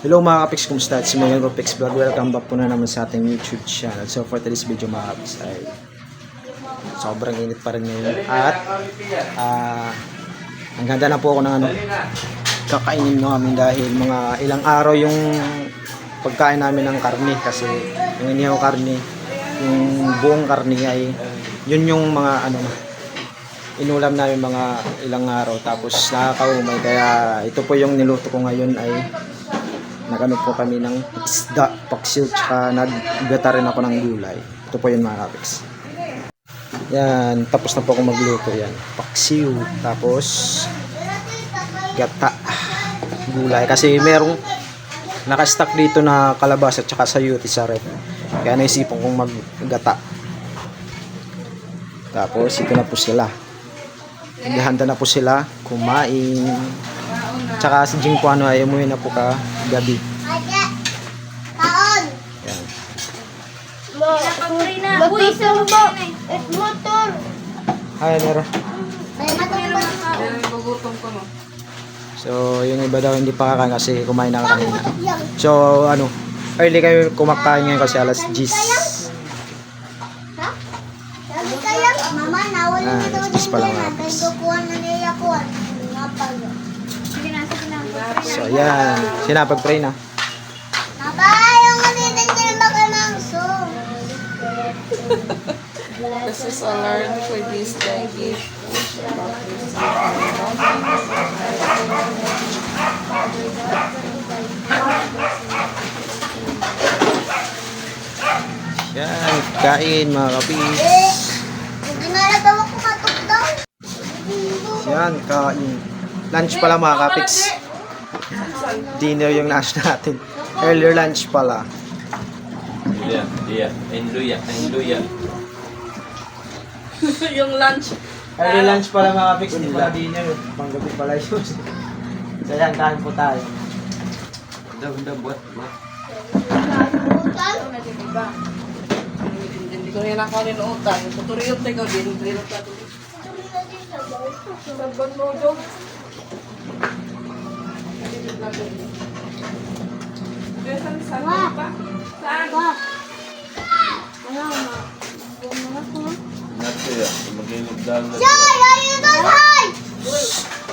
Hello mga kapiks, kumusta? It's me, Pix Vlog. Welcome back po na naman sa ating YouTube channel. So for today's video mga kapiks ay sobrang init pa rin ngayon. At ah ang ganda na po ako ng ano, kakainin namin dahil mga ilang araw yung pagkain namin ng karne kasi yung inihaw karne, yung buong karne ay yun yung mga ano inulam namin mga ilang araw tapos nakakaumay kaya ito po yung niluto ko ngayon ay nagano po kami ng isda, paksiw, tsaka naggata rin ako ng gulay. Ito po yun mga kapiks. Yan, tapos na po ako magluto yan. Paksiw, tapos gata, gulay. Kasi merong nakastock dito na kalabasa tsaka sayuti sa rep. Kaya naisipan kong maggata. Tapos ito na po sila. Naghahanda na po sila kumain. Tsaka si Jing po ano ay umuwi na po ka gabi. Kaon! Yan. Ba? At motor! Ay, meron. Ay, Gugutom ko. So, yung iba daw hindi pa kakain kasi kumain na kanina. So, ano, early kayo kumakain ngayon kasi alas 10. Ha? Sabi kaya, mama, nawala Ah, nito alas 10 pa lang, din ah. Kaya kukuha na niya ko. Nga pala. Sige na, sige na. So, yan. Sinapag-pray na. Is a learn for this day gift. Yan, kain mga kapis. Hindi nga nagawa ko matugdaw. Yan, kain. Lunch pala mga kapiks. Dinner yung lunch natin. Earlier lunch pala. Iya, iya, Enduya, Enduya. Yung lunch. Early lunch pala mga kapiks, hindi pala dinner. Panggabi pala yun. so yan, kain po tayo. Udah, udah buat, buat. Hindi ko rin ako rin utang. Tuturiyot tayo din. Tuturiyot tayo. Sabon mo dong. Saan saan pa? Saan? Pa. Ano, ma? Bumala Nanti ya, mag-ilog dahil na. Jay! Ayun na, Jay!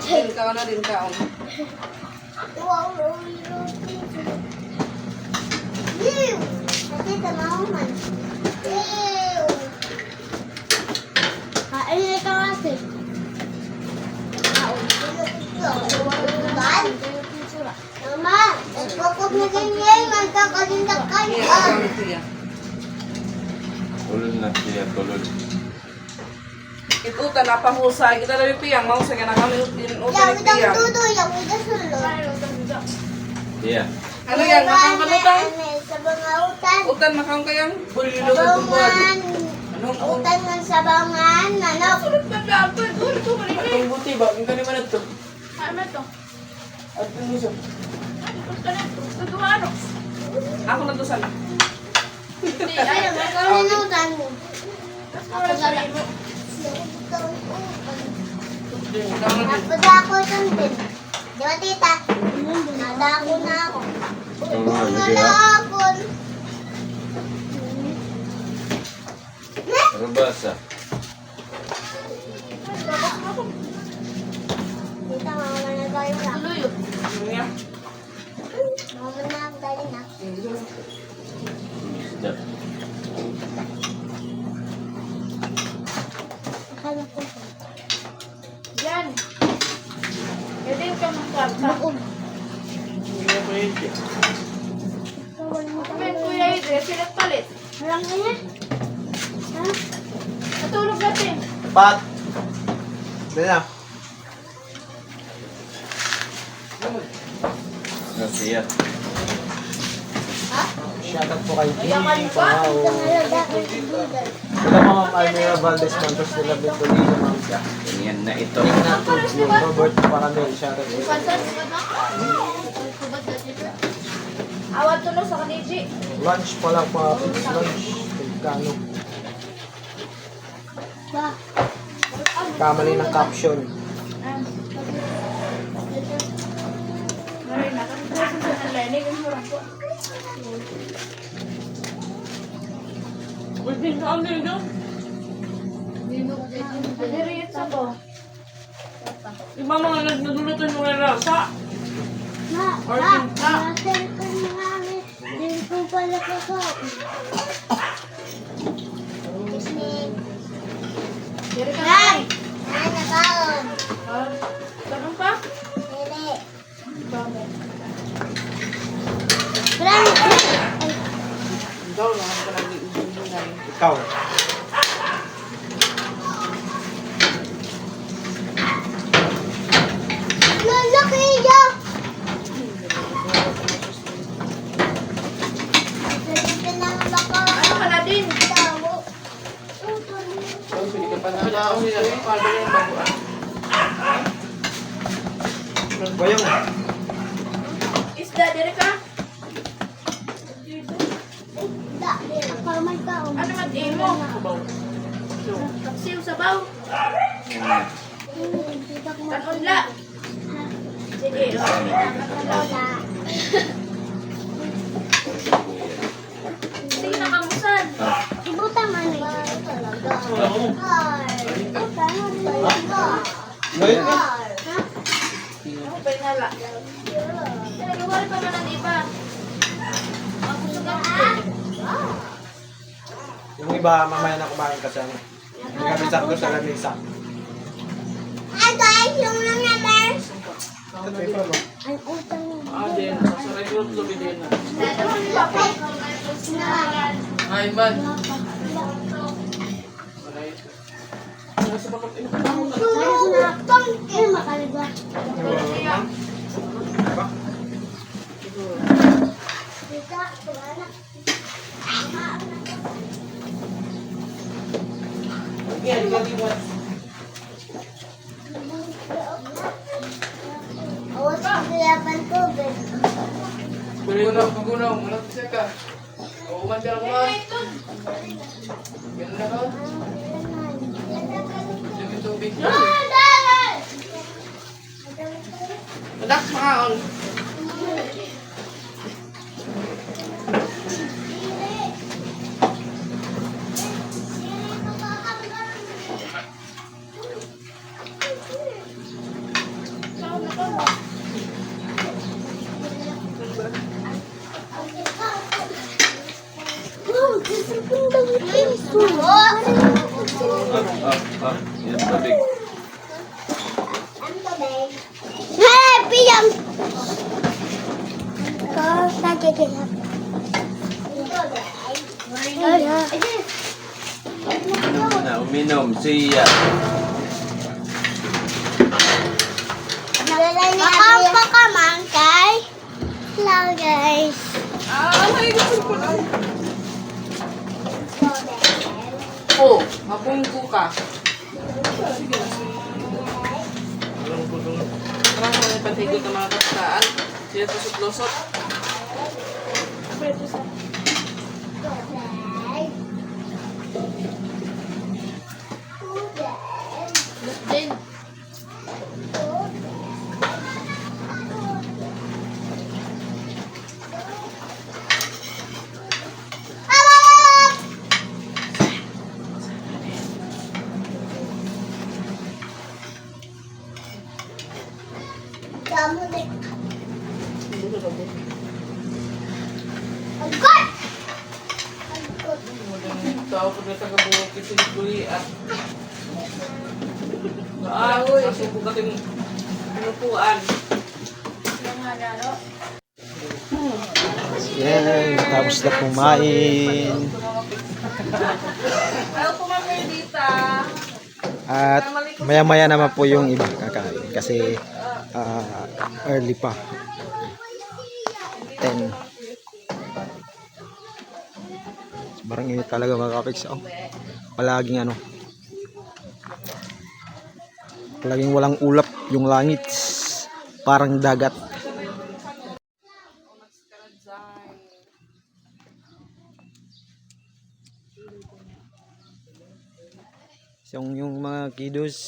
Din ka na din ka. oh. Wow, Ew! Nakita na ako man. Ew! Kain na ito kasi. Mama, nagpapag na ganyan, magkakalindak kayo. Tulog na, iya, tulog. Itutan, napahusay. Kita na piyang. Mau sa na kami Yang inutan ni piyang. Iya. Ano yan? Makang? Sa bangautan. Utan makang kayang? Bulilo ka tubad. Sabangan. Anong Utan ng sabangan. Manok. Atong buti ba? Ang kanima na ito. At ano siya? Ako na to sana. Ay, magkakaroon ng utan mo. Ako na. Napada ako itong din. Di ba tita? Nadako na ako. Tulog na, ako. Rubasa. Tita, mama na tayo na. Ano yan? Mama na tayo na. Isda. Akala ko. Yan. Pwede ka magkakta. Baon. Hindi mo pwede. Kawal mo Kami kuya Idre, sila palit. Walang kanya? Ha? Natulog Pat! Dali na. Nasiya. Shoutout po kay pa. Wow. Sila mga Almira Valdez Santos nila Victorino Ma'am Jack. Ganyan na ito. Yung Robert Paramel. Shoutout po. Pansan, ano? Kubad na dito. Awat tulog sa kaniji. Lunch pa lang mga kids. Lunch. Pagkano. Ba? Kamali ng caption. Ulpin ka ang nilo. Adiriyat sa to. Ibang mga nagdulutan yung rasa. Ma, ma, ma, cellphone na namin. Din po pala ko. Kasi, Diri ka. Dai! Yan, nakaon. Ah, Ganun pa? Hindi. Bakit? Brand. Ikaw nag-iingay. Ikaw. Lalaki niya! Dito na ang baka. Ano ka na din? Tao. So, pwede ka pa na. Wala ako nila. Paano yung baguan? Boyong. Isda, diri ka? Dali, kamay ka. oh. Ano man imo? Sabaw. So, Siw sabaw. Hmm, dito ko ma- Kanunla. Sige, oh. Lola. Sige na kamusan. Ibutang ano yun? Talaga. Ay, ibutang ano talaga. Ay, ha? Ako pa inala. Nagawari pa man ang iba. Yung iba, mamaya na kumain kasi ano. Hindi kami sakto sa lamisa. Ay, guys, yung number. Ito paper mo. Ang utang mo. ah, din. Sa regular lubi din na. Na. Ay, man. Maray. Ano Eh. Yan, yan, yan. Awas ko kayapan ko, Ben. Gunaw, gunaw. Malapit siya ka. O, umanda lang man. Ganun na ka. Dami tubig. Adak, makaon. Ah, ah, yan tubig. Happy yan! Ko, nagkikilap. Na, uminom siya. Makampa ka man, kay? Hello, guys. Ah, may gusto ko lang. Oh, mapungko ka. Sige na. Parang may patigot ng mga kataan. Siya tusot-lusot. Din. Tao ko na tagabuhok kasi kuli at Ah, nasubo ka ting pinupuan. Yan, tapos na kumain. Ayaw mga dita. At maya-maya naman po yung iba kakain kasi ah, early pa. 10. Sobrang init talaga mga kapiks. Oh. Palaging ano. Palaging walang ulap yung langit. Parang dagat. So, yung mga kiddos,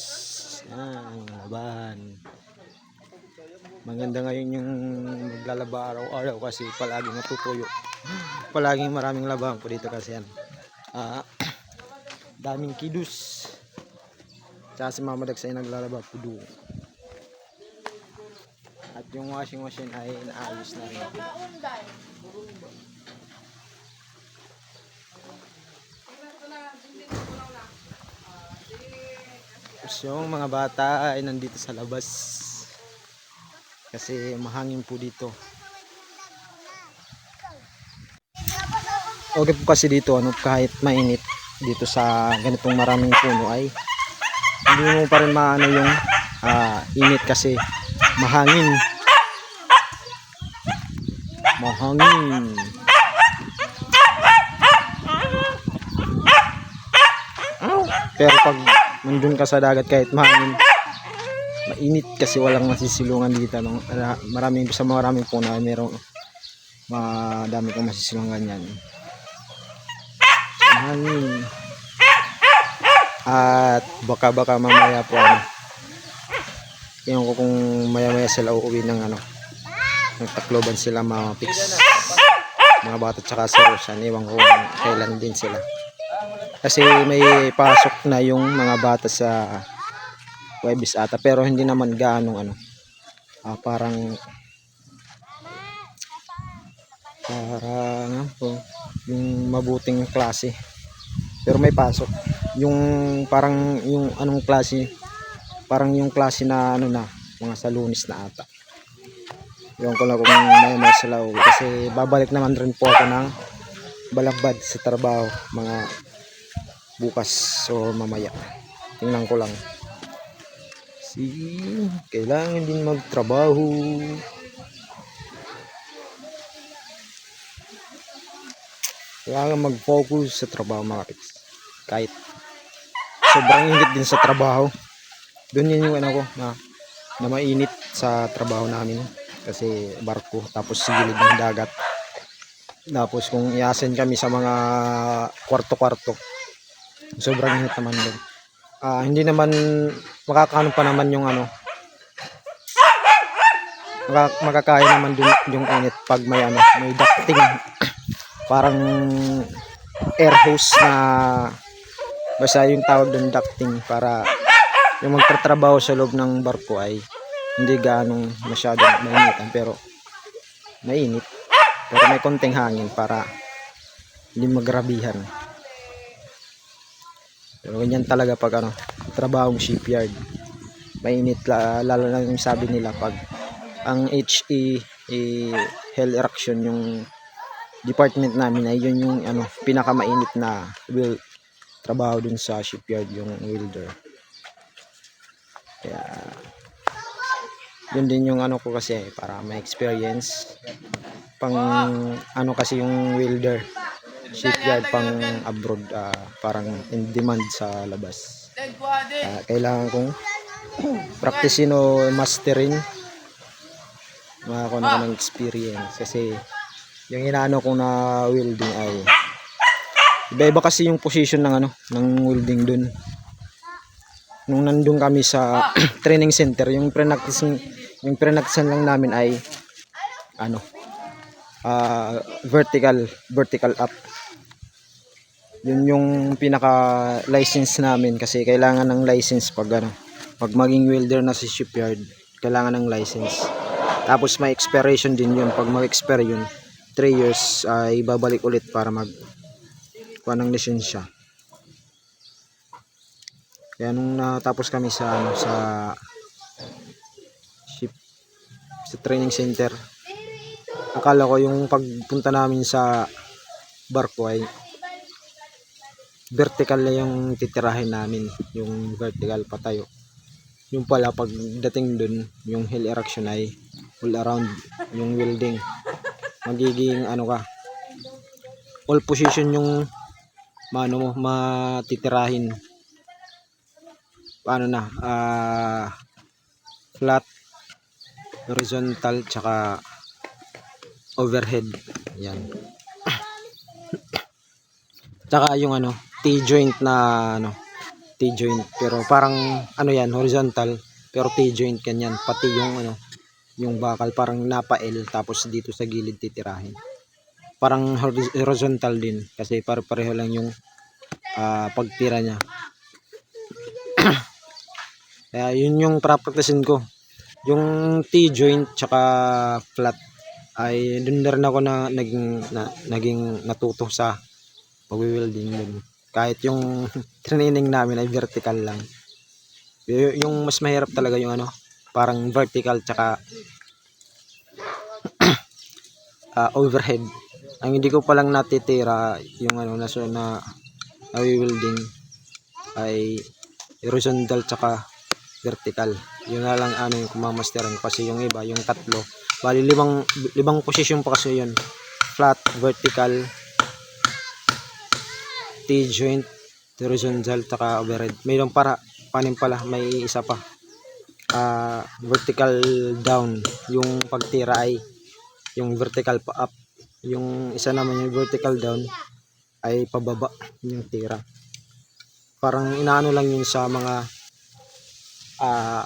ah, laban. Maganda ngayon yung maglalaba araw-araw kasi palagi natutuyo. Palaging maraming labahan po dito kasi yan. Ah, daming kidus. Tsaka si Mama Dax ay naglalaba pudo. At yung washing machine ay inaayos na rin. Tapos yung mga bata ay nandito sa labas. Kasi mahangin po dito. Okay po kasi dito ano kahit mainit dito sa ganitong maraming puno ay hindi mo pa rin maano yung ah, init kasi mahangin. Mahangin. Pero pag nandun ka sa dagat kahit mahangin, mainit kasi walang masisilungan dito. No? Maraming, sa maraming puno ay merong madami kang masisilungan yan. Hangin. At baka baka mamaya po ano. Tingnan ko kung maya maya sila uuwi ng ano. Nagtakloban sila mga pics. Mga bata tsaka si Rosan. Ewan ko kung kailan din sila. Kasi may pasok na yung mga bata sa Webis ata pero hindi naman gaanong ano. Ah, parang parang ano po, yung mabuting klase. Pero may pasok. Yung parang yung anong klase parang yung klase na ano na mga sa lunis na ata. Yung ko lang kung may uwi. Kasi babalik naman rin po ako ng balabad sa trabaho mga bukas o mamaya. Tingnan ko lang. Si kailangan din magtrabaho. Kailangan mag-focus sa trabaho mga kids. Kahit sobrang init din sa trabaho. Doon yun yung ano ko na, na mainit sa trabaho namin. Kasi barko tapos gilid ng dagat. Tapos kung iasin kami sa mga kwarto-kwarto, sobrang init naman doon. Ah, hindi naman makakaano pa naman yung ano. Maka, makakaya naman dun yung init pag may ano, may ducting. Parang air hose na basta yung tawag doon ducting para yung magtatrabaho sa loob ng barko ay hindi ganong masyadong mainitan pero mainit. Pero may konting hangin para hindi magrabihan. Pero ganyan talaga pag ano trabahong shipyard. Mainit la- lalo na yung sabi nila pag ang HE eh, hell erection yung department namin ay yun yung ano pinakamainit na will trabaho dun sa shipyard yung welder. Kaya yun din yung ano ko kasi para may experience. Pang ano kasi yung welder. Shipyard pang abroad ah, parang in demand sa labas. Ah, kailangan kong practicein o masterin makakuha ko ng experience. Kasi yung inaano ko na welding ay iba-iba kasi yung position ng ano ng welding dun. Nung nandun kami sa training center yung pre-practice yung pre-practicean lang namin ay ano ah, vertical vertical up. Yun yung pinaka license namin kasi kailangan ng license pag ano pag maging welder na sa shipyard kailangan ng license. Tapos may expiration din yun. Pag mag-expire yun 3 years ay babalik ulit para mag kuha ng lisensya. Kaya nung natapos kami sa ano sa ship sa training center akala ko yung pagpunta namin sa barko ay vertical na yung titirahin namin yung vertical patayo. Yung pala pag dating dun yung hill erection ay all around yung welding. Magiging ano ka all position yung maano mo matitirahin. Paano na ah flat horizontal tsaka overhead. Yan. Tsaka yung ano T-joint na ano T-joint. Pero parang ano yan horizontal pero T-joint ganyan. Pati yung ano yung bakal parang napa-L tapos dito sa gilid titirahin parang horiz- horizontal din kasi pare-pareho lang yung ah, pagtira niya. Kaya yun yung practicein ko. Yung T-joint tsaka flat ay dun na rin ako na naging na, naging natuto sa pag-welding din. Kahit yung training namin ay vertical lang. Yung mas mahirap talaga yung ano, parang vertical tsaka ah, overhead. Ang hindi ko palang natitira yung ano na so na na welding ay horizontal tsaka vertical. Yun na lang ano yung kumamasteran kasi yung iba, yung tatlo. Bali limang limang posisyon pa kasi yun. Flat, vertical, T-joint, horizontal, tsaka overhead. Mayroon para, panin pala, may isa pa. Ah, vertical down. Yung pagtira ay yung vertical pa up. Yung isa naman yung vertical down ay pababa yung tira. Parang inaano lang yun sa mga ah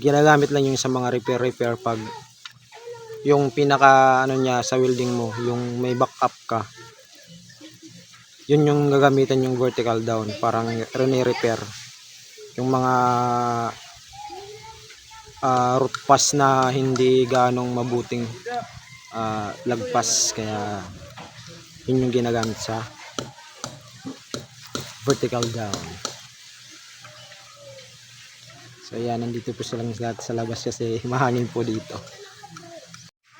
ginagamit lang yung sa mga repair repair pag yung pinaka ano niya sa welding mo, yung may backup ka. Yun yung gagamitan yung vertical down, parang rene-repair. Yung mga ah, root pass na hindi ganong mabuting ah, lagpas kaya yun yung ginagamit sa vertical down. So yan, nandito po silang lahat sa labas kasi mahangin po dito.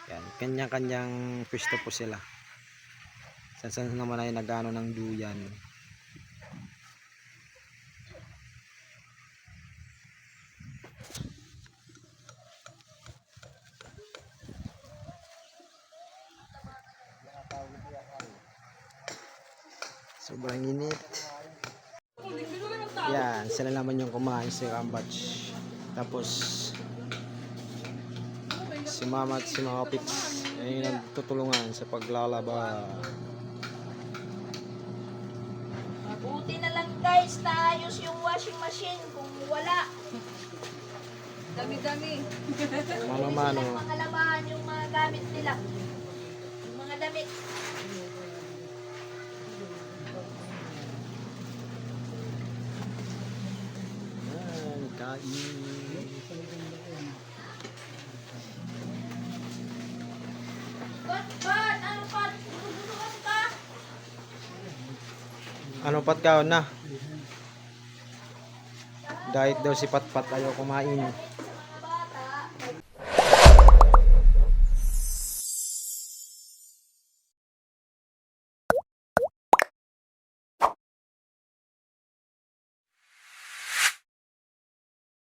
Yan, kanya-kanyang pwesto po sila. Saan naman ay nagano ng duyan. Sobrang init. Yan, sila naman yung kumain sa Kambach. Tapos, si Mama at si Mama Pix ay nagtutulungan sa paglalaba. Buti na lang guys, naayos yung washing machine kung wala. Dami-dami. Mano-mano. Mga labahan yung mga gamit nila. Yung mga damit. Yan, kain. Ba't, ba't? Ano ba't? Gugustuhan ka? Ano pat ka na? Diet daw si Patpat ayaw kumain.